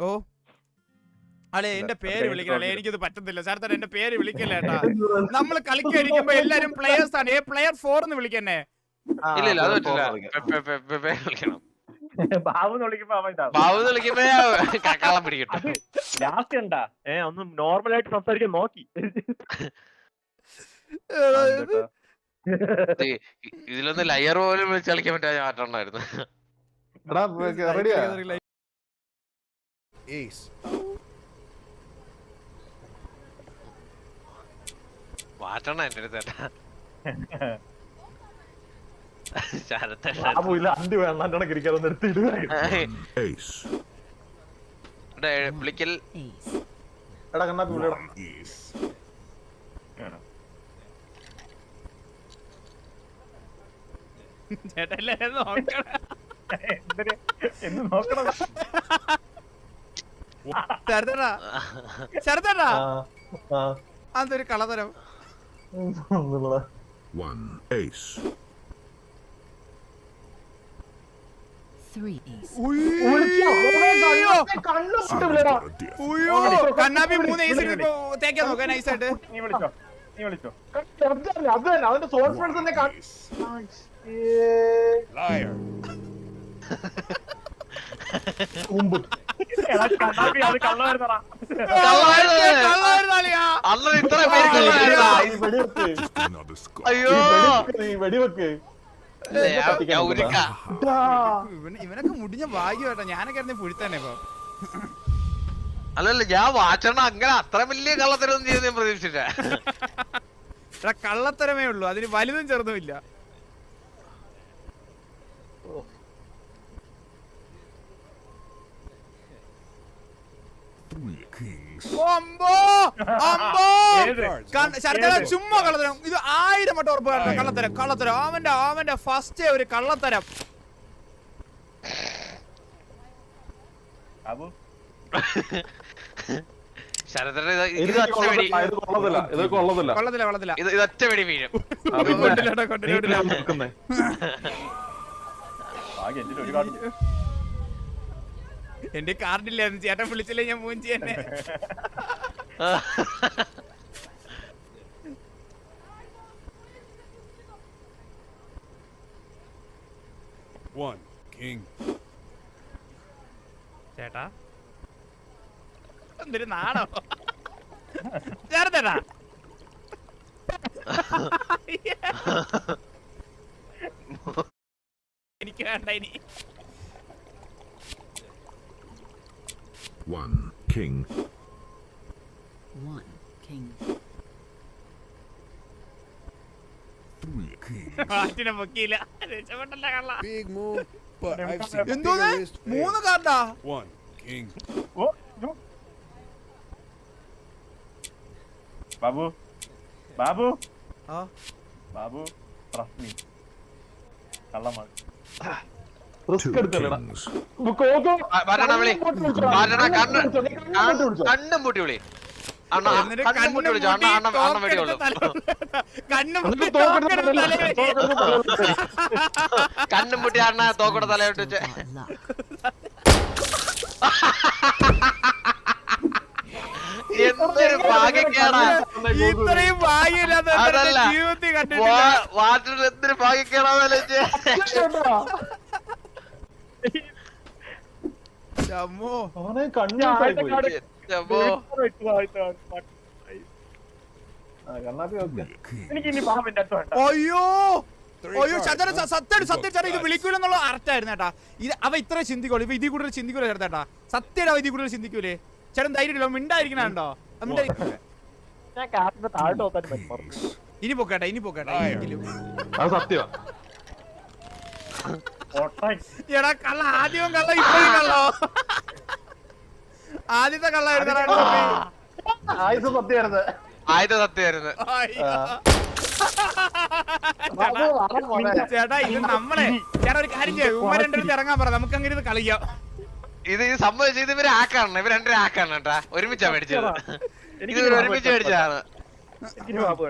ഓ. അല്ലെ എന്റെ പേര് വിളിക്കല്ലേ വിളിക്കണല്ലേ. എനിക്കിത് പറ്റത്തില്ല. സാർ തന്നെ എന്റെ പേര് വിളിക്കല്ലേ ഏട്ടാ? നമ്മൾ കളിക്കാതിരിക്കുമ്പോ എല്ലാരും പ്ലെയേഴ്സ് ആണ്. ഏ പ്ലെയർ ഫോർ എന്ന് വിളിക്കന്നെ. ഇല്ല ഇല്ല അത് പറ്റില്ല വിളിക്കണം. ബാബു എന്ന് വിളിക്കുമ്പോ അവൻ ഇതാവും. എന്ന് വിളിക്കുമ്പോ ക- കള്ളം പിടിക്കട്ടെ. ലാസ്റ്റ് ഉണ്ടാ ഏ ഒന്ന് നോർമൽ ആയിട്ട് സംസാരിക്കാൻ നോക്കി. ഇതിലൊന്ന് ലയർ പോലും വിളിച്ച് കളിക്കാൻ പറ്റാ മാറ്റണ്ടായിരുന്നു. മാറ്റണ എന്റെ അടുത്ത് ഇരിക്കാതെ. വിളിക്കൽ. എടാ കണ്ണാപ്പി വിളിയടാ. Ace. ചേട്ടാ എല്ലാരും നോക്കണം. എന്ന് നോക്കണം. ആ ആ. അതൊരു കളതരം. One. Ace. കണ്ണാപ്പി മൂന്ന് ഐസ് ഇപ്പൊ തേക്കാൻ നോക്കാൻ നൈസായിട്ട് നീ വിളിച്ചോ. നീ വിളിച്ചോ. അത് തന്നെ, അത് തന്നെ. അതിന്റെ സോഴ്സ് തന്നെ കാ- Ace. ഏ, Liar. മുമ്പ് എടാ, കണ്ണാപ്പി അത് കള്ളമായിരുന്നടാ കള്ളായിരുന്നാളിയാ അന്ന് ഇത്ര പേര് കള്ളമായിരുന്നോ? ഈ വെടിവെക്ക് Another score. അയ്യോ വെടിവെക്ക്, ഈ വെടിവെക്ക് ഇല്ല, ഞാൻ- ഞാൻ ഉരുക്ക. ഇവന് ഇവനൊക്കെ മുടിഞ്ഞ ഭാഗ്യമായിട്ടാ ഞാനൊക്കെ ആയിരുന്നു പുഴുത്തന്നെ ഇപ്പൊ അല്ലല്ല ഞാൻ വാച്ചണ അങ്ങനെ അത്ര വലിയ കള്ളത്തരൊന്നും ചെയ്ത് ഞാൻ പ്രതീക്ഷിച്ചില്ല എടാ കള്ളത്തരമേ ഉള്ളൂ അതിന് വലുതും ചെറുതും ഇല്ല Three kings. അമ്പോ! അമ്പോ? കണ്ട- ചുമ്മാ കള്ളത്തരം. ഇത് ആയിരം വട്ടം ഉറപ്പ് കേട്ടോ കള്ളത്തരം കള്ളത്തരം. അവന്റെ അവന്റെ ഫസ്റ്റ് ഒരു കള്ളത്തരം. കൊള്ളത്തില്ല, ഇത് കൊള്ളത്തില്ല. ഇത് ഒറ്റ വെടി വീഴും. കൊണ്ടില്ല, കൊണ്ടില്ല. എന്റെ കാർഡില്ലായിരുന്നു ചേട്ടൻ വിളിച്ചില്ലേ ഞാൻ മൂഞ്ചി തന്നെ One. King. ചേട്ടാ എന്തൊരു നാണോ ചേർത്തേട്ടാ എനിക്ക് വേണ്ട ഇനി One. King. One king. Three kings. മാറ്റിനെ പൊക്കിയില്ല രക്ഷപ്പെട്ടല്ല കള്ള Big move, but I've seen എന്തോന്ന് മൂന്ന് കാർഡാ One. King. ഓ. ബാബു ബാബു ആ ബാബു trust me. കള്ളമാണ് റിസ്ക് എടുത്തല്ലടാ കണ്ണ് കണ്ണ്- കണ്ണും. പൂട്ടി വിളി. കണ്ണും പൂട്ടി അണ്ണ തോക്കൂടെ തലയോട്ട് വെച്ച്. എന്തൊരു ഭാഗ്യക്കേടാ. ഇത്രയും ഭാഗ്യമില്ലാത്ത. ജീവിതത്തിൽ കണ്ടിട്ടില്ല. വാട്ടർ എന്തൊരു ഭാഗ്യക്കേടാന്ന് ആലോചിച്ച് അമ്മോ അവനെ കണ്ണു ഞാൻ പോയി ആദ്യത്തെ കാർഡ് അപ്പോ വെച്ചതാ, ഇതാ, ആ, കണ്ണാപ്പി ഓക്കെ Three kings. എനിക്ക് ഇനി ബാബിന്റെ അടുത്ത് വേണ്ട അയ്യോ! അയ്യോ ചന്ദ്രൻ? സത്യം സത്യം ചേട്ടാ ഇത്. വിളിക്കൂലെന്നുള്ള അർത്ഥമായിരുന്നു ചേട്ടാ ഇത് അവ ഇത്ര ചിന്തിക്കോളൂ ഇപ്പൊ ഇതിൽ കൂടുതൽ ചിന്തിക്കൂല ചേട്ടാ സത്യം അവ ഇതിൽ കൂടുതൽ ചിന്തിക്കൂലേ? ചേട്ടൻ ധൈര്യമില്ല മിണ്ടായിരിക്കണോ. ഇനി പോക്കട്ടെ ഇനി പോക്കട്ടെ Liar. എടാ കള്ള ആദ്യവും കള്ള ഇപ്പോഴും കള്ളോ. ആദ്യത്തെ കള്ളായിരുന്നു ആയുസ് സത്യമായിരുന്നു ആദ്യത്തെ സത്യമായിരുന്നു ചേട്ടാ ഇത് നമ്മളെ. ചേട്ടാ ഒരു കാര്യം ചെയ്യാം. ഉമ്മ രണ്ടിടത്ത് ഇറങ്ങാൻ പറ നമുക്ക് അങ്ങനെ ഇത് കളിക്കാം. ഇത് ഇത് സംഭവിച്ചത് ഇത് ഇവർ ആക്കാണ് ഇവർ രണ്ടര ആക്കാണ് കേട്ടാ. ഒരുമിച്ചാ മേടിച്ചത്. ഇത് ഇവർ ഒരുമിച്ച് മേടിച്ചതാണ്. എനിക്ക് ബാബു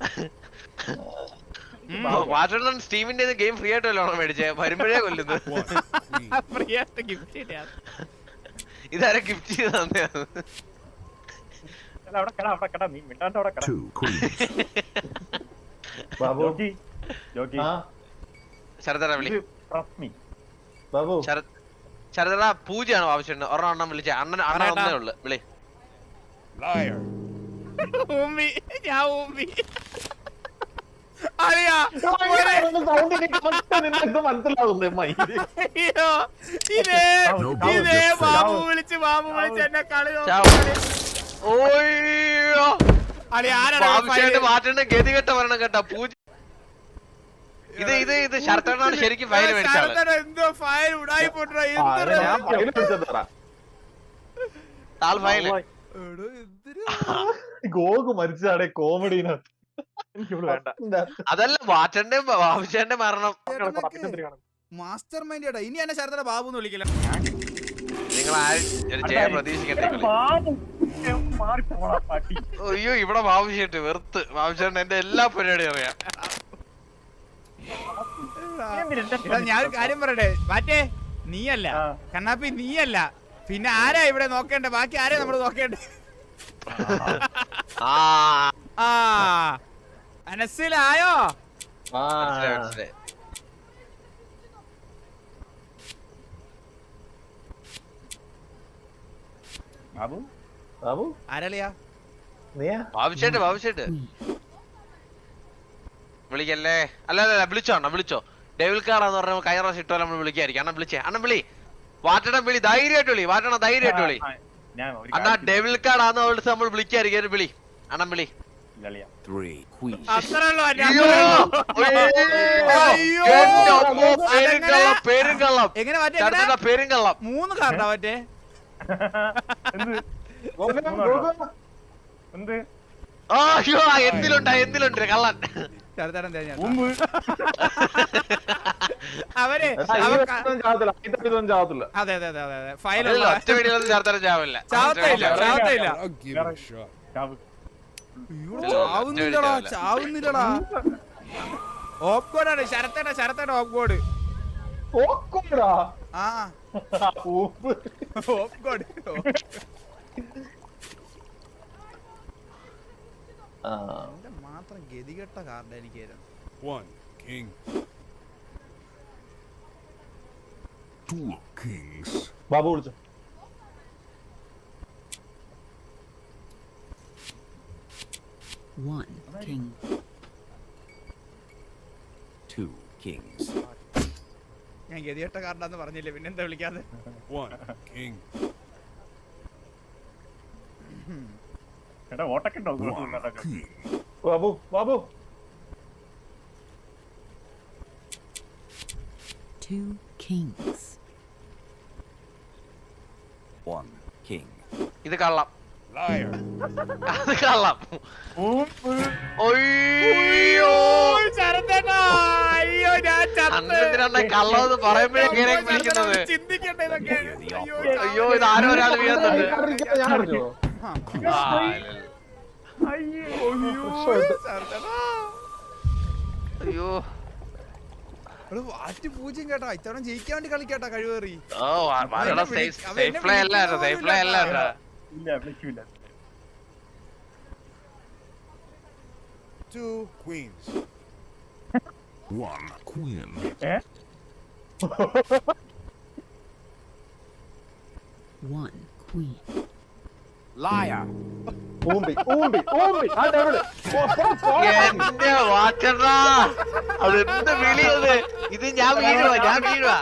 വാട്ടർ സ്റ്റീമിന്റെ ഗെയിം ഫ്രീ ആയിട്ട് വല്ലോണം മേടിച്ചേ? വരുമ്പോഴേ കൊല്ലുന്നു ഫ്രീ ആയിട്ട് ഗിഫ്റ്റ് ഇതാരെ ഗിഫ്റ്റ് ചെയ്ത് തന്നെയാണ് എടാ, അവിടെ കട അവിടെ കട. നീ മിണ്ടാണ്ട് അവിടെ കട. Two ബാബു. ജോക്കി. വിളി. മീ ബാബു. പൂജയാണോ ആവശ്യമുണ്ട്. ഒരെണ്ണം അണ്ണൻ വിളിച്ചേ. അണ്ണൻ. ഒന്നേ ഉള്ളു. വിളി. ഞാൻ ഊമ്പി ബാബു വിളിച്ച് ബാബു വിളിച്ച് എന്നെ കളി ചാവ്. ഓയ്യോ അളി ആരാണ് ബാബുശേട്ട് മാറ്റേണ്ട ഗതികെട്ട വരണം കേട്ടാ പൂജ ഇത് ഇത് ഇത് ശരത്തണ്ണാണ് ശരിക്കും ഫയൽ മേടിച്ചത്. എന്തോ ഫയൽ ഉടായി പോട്ടോ ആ, ഫയൽ ഗോഗ് മരിച്ചാടെ കോമഡിനകത്ത് അതല്ല വാറ്റന്റെ ബാബുശേന്റെ മരണം. മാസ്റ്റർ മൈൻഡ് ചേട്ടാ ഇനി എന്നെ ശരത്തന ബാബു എന്ന് വിളിക്കില്ല. നിങ്ങൾ ആരും പ്രതീക്ഷിക്കട്ടെ അയ്യോ ഇവിടെ ബാബുശേട്ട് വെറുത്ത്. ബാബുശേട്ടൻ എന്റെ എല്ലാ പരിപാടിയും അറിയാം. ഞാൻ ഞാനൊരു കാര്യം പറയട്ടെ. മാറ്റേ നീയല്ല. കണ്ണാപ്പി നീയല്ല. പിന്നെ ആരാ ഇവിടെ നോക്കേണ്ടേ? ബാക്കി ആരാ നമ്മൾ നോക്കേണ്ടേ? ആ. ആ. മനസ്സിലായോ? ബാബു? ബാബു? ആരളിയാ? നീയാ? ബാബുശേട്ട് ബാബുശേട്ട് വിളിക്കല്ലേ? അല്ല അല്ല വിളിച്ചോ അണ്ണ വിളിച്ചോ. ഡെവിൽ കാർഡാന്ന് പറഞ്ഞ കഴിഞ്ഞ പ്രാവശ്യം ഇട്ടോ നമ്മൾ വിളിക്കായിരിക്കും. അണ്ണൻ വിളിച്ചേ. അണ്ണൻ വിളി. വാട്ടണം വിളി ധൈര്യമായിട്ട് വിളി വാട്ടണം ധൈര്യമായിട്ട് വിളി. അണ്ണാ ഡെവിൽ കാർഡാന്ന് വിളിച്ച് നമ്മൾ വിളിക്കായിരിക്കും. വിളി. അണ്ണൻ വിളി. ഇല്ല, അളിയാ. Three. Queens. അത്രേ അയ്യോ അത്രേ ഉള്ളൂ. അയ്യോ അയ്യോ. എന്റെ അമ്മോ, പേരും കള്ളം പേരും കള്ളം എങ്ങനെ മാറ്റേ എങ്ങനെ? ചേട്ടന്റെ പേരും കള്ളം മൂന്ന് കാർഡാ മറ്റേ എന്ത്? അയ്യോ എന്തിലുണ്ട് എന്തിലുണ്ട് കള്ളൻ. ചെറുതരം തേഞ്ഞ അവർ അതെ അതെ അതെ അതെ ഫയൽ ചാവത്തില്ല ചാവത്തില്ല. ചാവുന്നില്ലടാ. ചാവുന്നില്ലടാ. ഓഫ് ശരത്തേടാ ശരത്തേടാ ശരത്തേടെ ഓഫ് കോഡ് ഓക്കോടാ ആ. ആ മാത്രം ഗതികെട്ട കാർഡ് എനിക്ക് തരുന്നു One king. Two kings. Babu വിളിച്ചു. One king. Two kings. ഞാൻ ഗതികെട്ട കാർഡാന്ന് പറഞ്ഞില്ലേ പിന്നെന്താ വിളിക്കാതെ One king. എടാ ഓട്ടൊക്കെ ഉണ്ടോ One king. Babu Babu Two kings. One king. ഇത് കള്ളം. അത് കള്ളം. ഒയ്യോ അയ്യോ. ഞാൻ ചത്ത്. അന്നെന്തിനാ കള്ളം എന്ന് പറയുമ്പോഴേ ശരത്തേട്ടാ, വിളിക്കുന്നത് ചിന്തിക്കണ്ടേ ഇതൊക്കെ അയ്യോ അയ്യോ ഇത് ആരോ ഒരാൾ വീഴുന്നുണ്ട്. അയ്യോ. വാറ്റ് പൂജ്യം കേട്ടാ. ഇത്തവണ ജയിക്കാൻ വേണ്ടി കളിക്കാട്ടാ കഴിവേറി ഓ സേഫ് സേഫ് പ്ലേ അല്ലായിരുന്നു സേഫ് പ്ലേ അല്ലായിരുന്നു. ഇല്ല വിളിക്കൂല Two queens. One queen. Eh? One queen. Liar. ഊമ്പി ഊമ്പി ഊമ്പി ആ ഡബിൾ എന്റെ വാച്ചണ്ടാ അതെന്ത് വിളിയത് ഇത് ഞാൻ വീഴുവാ ഞാൻ വീഴുവാ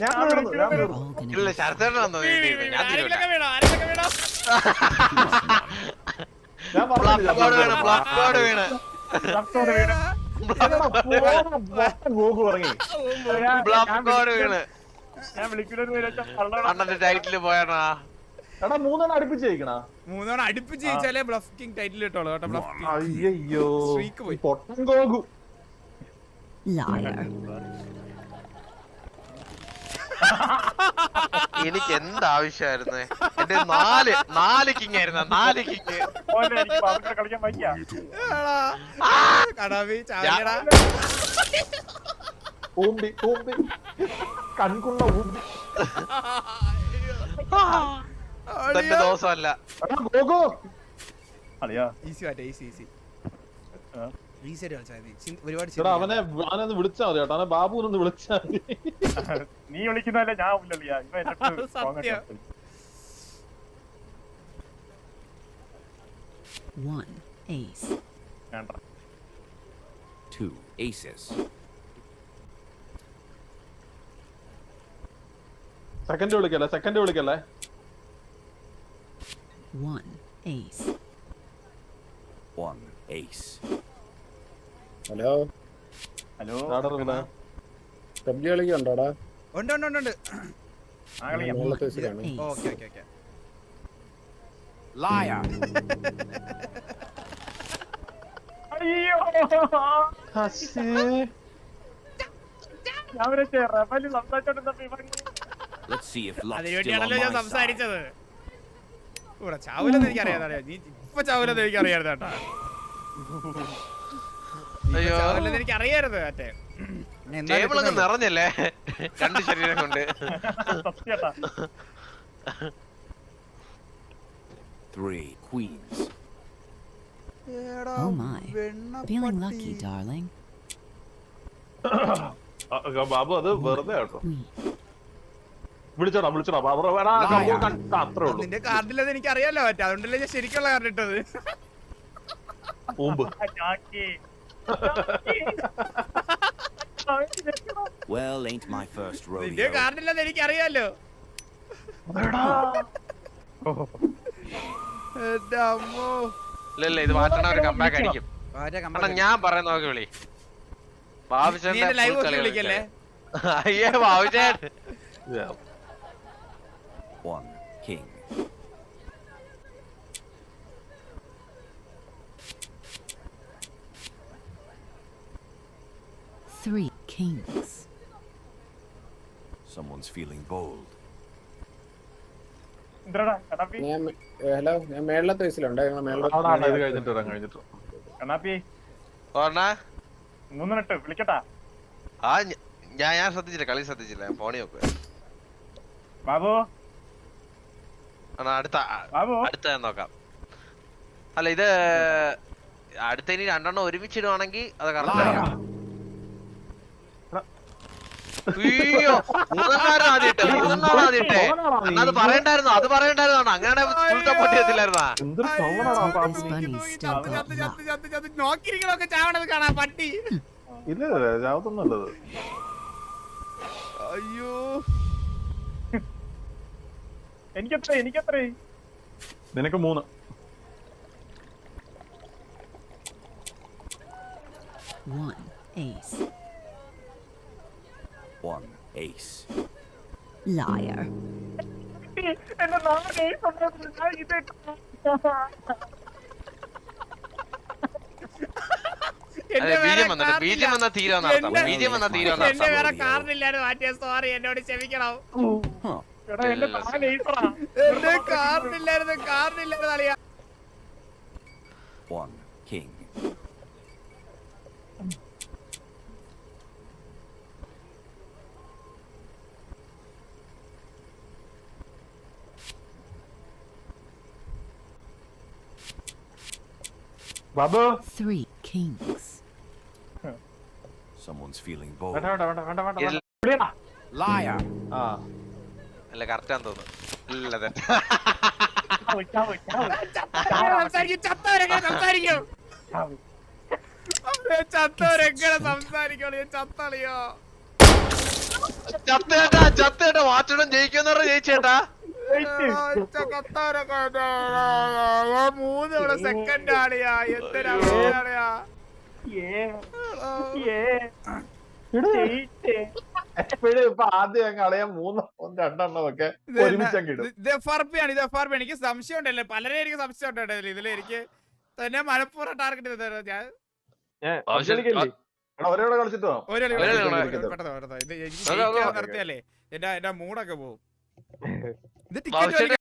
ഇല്ല be വന്നു ഞാൻ ആരെങ്കിലൊക്കെ വേണോ ബോർഡ് വീണ്? ബോർഡ് വീണ്. അണ്ണന്റെ ടൈറ്റിൽ പോയണാ? എടാ മൂന്നെണ്ണം അടുപ്പിച്ച് ജയിക്കണ. മൂന്നെണ്ണം അടുപ്പിച്ച് ജയിച്ചാലേ ബ്ലഫ് കിങ് ടൈറ്റിൽ കിട്ടുള്ളൂ കേട്ടോ ബ്ലഫ് കിങ് അയ്യോ. പൊട്ടൻ ഗോഗു liar. എനിക്ക് എന്താവശ്യമായിരുന്നു എന്റെ നാല് നാല് കിങ് ആയിരുന്നു നാല് കിങ്. കളിക്കാൻ വയ്യ. കടാവി ഊമ്പി ഊമ്പി. കൺകുള്ള ഊമ്പി. തന്റെ ദോഷമല്ല എടാ അളിയാ. ഈസി ആട്ടെ ഈസി ഈസി ആയിട്ട് കളിച്ചാൽ മതി ഒരുപാട് അവനെ അവനൊന്ന് വിളിച്ചാ മതി കേട്ടോ അവനെ വിളിച്ചാ മതി നീ വിളിക്കുന്നതല്ലേ ഞാൻ വിളിയാ ഇവ എന്റെ അടുത്ത് സത്യം. സംസാരിക്കും. One ace. വേണ്ട Two aces. സെക്കൻഡ് വിളിക്കല്ലേ സെക്കൻഡ് വിളിക്കല്ലേ One ace. One ace. Hello? Hello? PUBG കളിക്കുണ്ടോടാ ഉണ്ട് ഉണ്ട് ഉണ്ട് ഉണ്ട്. ആ കളിയാ മുകളിലത്തെ വയസ്സിലാണ് Ace. Okay okay okay Liar. അയ്യോ! ഞാൻ ഒരു റെബൽ സംസാരിച്ചോണ്ടിരുന്നപ്പോ ഇവൻ Let's see if luck's അതിനു still on വേണ്ടിയാണല്ലോ ഞാൻ my side. സംസാരിച്ചത് ഇവിടെ ചാവൂലെന്ന് എനിക്കറിയാതെ. നീ ഇപ്പൊ ചാവൂലെന്ന് എനിക്കറിയാതെ. കേട്ടാ എനിക്ക് അറിയരുത് മറ്റേ. ടേബിളൊക്കെ ടേബിൾ അങ്ങ് നിറഞ്ഞല്ലേ? രണ്ട് ശരീരം കൊണ്ട്. Three queens. Oh my. വെണ്ണപ്പട്ടി. Feeling lucky, darling. ആ, ബാബു അത് വെറുതെ കേട്ടോ. വിളിച്ചോടാ വിളിച്ചോടാ. ബാബു കമ്പോ അത്രേ ഉള്ളൂ. നിന്റെ കാർഡിലെന്ന് എനിക്ക് അറിയാലോ മറ്റേ. അതുകൊണ്ടല്ലേ ഞാൻ ശരിക്കുള്ള കാർഡ് ഇട്ടത്. ചാക്കി. Well, ain't my first rodeo. കാർഡില്ലെന്ന് എനിക്ക് അറിയാലോ എന്റെ അമ്മോ ഇല്ലല്ല ഇത് മാറ്റണ. ഒരു കമ്പാക്ക് അടിക്കും അണ്ണാ ഞാൻ പറയുന്ന നോക്കി വിളി. നീ എന്റെ ലൈവ് ഒക്കെ വിളിക്കല്ലേ അയ്യേ ബാബുചേട്ടൻ. One king. Three kings. Someone's feeling bold. ഞാൻ ഹലോ ഞാൻ മേളിലത്തെ വയസ്സിലുണ്ട്. ഞങ്ങൾ മേളിലത്തെ കഴിഞ്ഞിട്ട് വരാം കഴിഞ്ഞിട്ട് കണ്ണാപ്പി ഓർണ മൂന്നിട്ട് വിളിക്കട്ടാ. ആ ഞാൻ ഞാൻ ശ്രദ്ധിച്ചില്ല കളി ശ്രദ്ധിച്ചില്ല ഞാൻ ഫോണി നോക്കുക ബാബു. അടുത്ത അടുത്ത ഞാൻ നോക്കാം. അല്ല ഇത് അടുത്ത ഇനി രണ്ടെണ്ണം ഒരുമിച്ചിടുവാണെങ്കിൽ അത് കറക്റ്റ് അയ്യോ മൂന്നെണ്ണായിരുന്നു ആദ്യത്തെ മൂന്നെണ്ണാണ് ആദ്യത്തെ അത് പറയണ്ടായിരുന്നു അത് പറയണ്ടായിരുന്നു. അങ്ങനെ ഫുൾ സപ്പോർട്ട് ചെയ്യത്തില്ലായിരുന്നാ എന്തൊരു അയ്യോ, സൗണ്ടാടാ ബാബു This bunny's നോക്കി still ചത്ത് got ചത്ത് ചത്ത് luck. ചത്ത് ചത്ത് നോക്കിയിരിക്കണൊക്കെ ചാവണത് കാണാ പട്ടി. ഇല്ല ഇല്ല ചാവത്തൊന്നുമല്ലത് അയ്യോ. എനിക്കെത്ര എനിക്കെത്ര? നിനക്ക് മൂന്ന്. One ace. One ace. Liar. ബീജം വന്നാ തീരാന്ന് എന്റെ- ബീജം വന്നാ തീരാന്ന് വേറെ കാർഡില്ലായിരുന്നു മാറ്റിയ സോറി എന്നോട് ക്ഷമിക്കണം. കാർഡില്ലായിരുന്നു കാർഡില്ലായിരുന്നു അളിയ. Babu Three kings. Someone's feeling bold. വേണ്ട വേണ്ട വേണ്ട വേണ്ട വേണ്ട. വിളിയെടാ. Liar. ആ അല്ല കറക്റ്റാന്ന് തോന്നുന്നു ഇല്ല തെറ്റ് ചാവ്, ചാവ്, ചാവ്. സംസാരിക്കും ചത്തവരെങ്ങനെ സംസാരിക്കും ചാവ്. ചത്തവരെങ്ങനെ സംസാരിക്കും ചത്തളിയോ ചത്തേട്ടാ ചത്തേട്ടാ വാച്ചടം ജയിക്കുന്ന പറഞ്ഞ ജയിച്ചേട്ടാ മൂന്ന് ഇവിടെ സെക്കൻഡ് ആളിയാ. ആളിയാ. എപ്പോഴും ഇപ്പൊ ആദ്യം അങ്ങ് മൂന്നെണ്ണം രണ്ടെണ്ണം ഒക്കെ എനിക്ക് സംശയം ഉണ്ടല്ലോ പലരെ എനിക്ക് സംശയം ഉണ്ടല്ലോ ഇതിലെ എനിക്ക് തന്നെ മലപ്പുറം ടാർഗറ്റ് ഞാൻ. ഒരേടെ കളിച്ചിട്ട്. നിർത്തിയല്ലേ എന്റെ എന്റെ മൂടൊക്കെ പോകും Bir de öyle